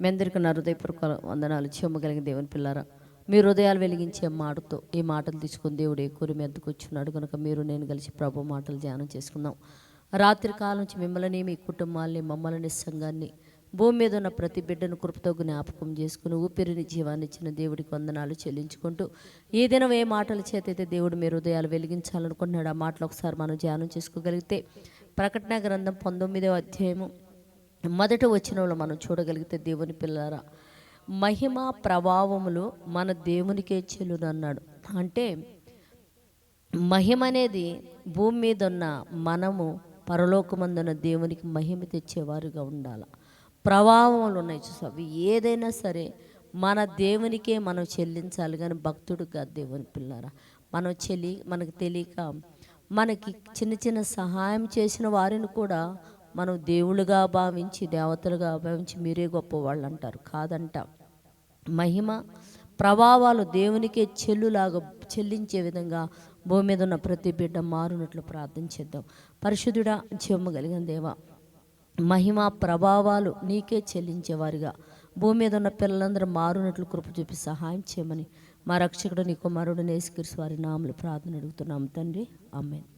మీ అందరికీ నా హృదయపూర్వక వందనాలు. చెమ్మగలిగిన దేవుని పిల్లారా మీ హృదయాలు వెలిగించే మాటతో ఈ మాటలు తీసుకుని దేవుడు ఎక్కువ మీ ఎద్దుకు వచ్చున్నాడు కనుక మీరు నేను కలిసి ప్రభు మాటలు ధ్యానం చేసుకుందాం. రాత్రి కాలం నుంచి మిమ్మల్ని మీ కుటుంబాల్ని మమ్మల్ని సంఘాన్ని భూమి మీద ఉన్న ప్రతి బిడ్డను కృపతో జ్ఞాపకం చేసుకుని ఊపిరిని జీవాన్ని ఇచ్చిన దేవుడికి వందనాలు చెల్లించుకుంటూ ఈ దినం ఏ మాటల చేత అయితే దేవుడు మీ హృదయాలు వెలిగించాలనుకుంటున్నాడు ఆ మాటలు ఒకసారి మనం ధ్యానం చేసుకోగలిగితే ప్రకటన గ్రంథం పంతొమ్మిదవ అధ్యాయము మొదట వచ్చిన మనం చూడగలిగితే దేవుని పిల్లరా మహిమ ప్రభావములు మన దేవునికే చెల్లును అన్నాడు అంటే మహిమ అనేది భూమి మీద ఉన్న మనము పరలోకమందున్న దేవునికి మహిమ తెచ్చేవారుగా ఉండాలి. ప్రభావములు ఉన్నాయి చూసా అవి ఏదైనా సరే మన దేవునికే మనం చెల్లించాలి. కానీ భక్తుడుగా దేవుని పిల్లరా. మనం చెల్లి మనకు తెలియక మనకి చిన్న చిన్న సహాయం చేసిన వారిని కూడా మనం దేవుళ్ళుగా భావించి దేవతలుగా భావించి మీరే గొప్పవాళ్ళు అంటారు కాదంట. మహిమ ప్రభావాలు దేవునికే చెల్లులాగా చెల్లించే విధంగా భూమి మీద ఉన్న ప్రతి బిడ్డ మారునట్లు ప్రార్థన చేద్దాం. పరిశుద్ధుడా జీవము కలిగిన దేవ మహిమ ప్రభావాలు నీకే చెల్లించేవారిగా. భూమి మీద ఉన్న పిల్లలందరూ మారునట్లు కృప చూపి సహాయం చేయమని మా రక్షకుడు నీ కుమారుడు నేసుకరిసి వారి నామలు ప్రార్థన అడుగుతున్నాం. తండ్రి అమ్మేను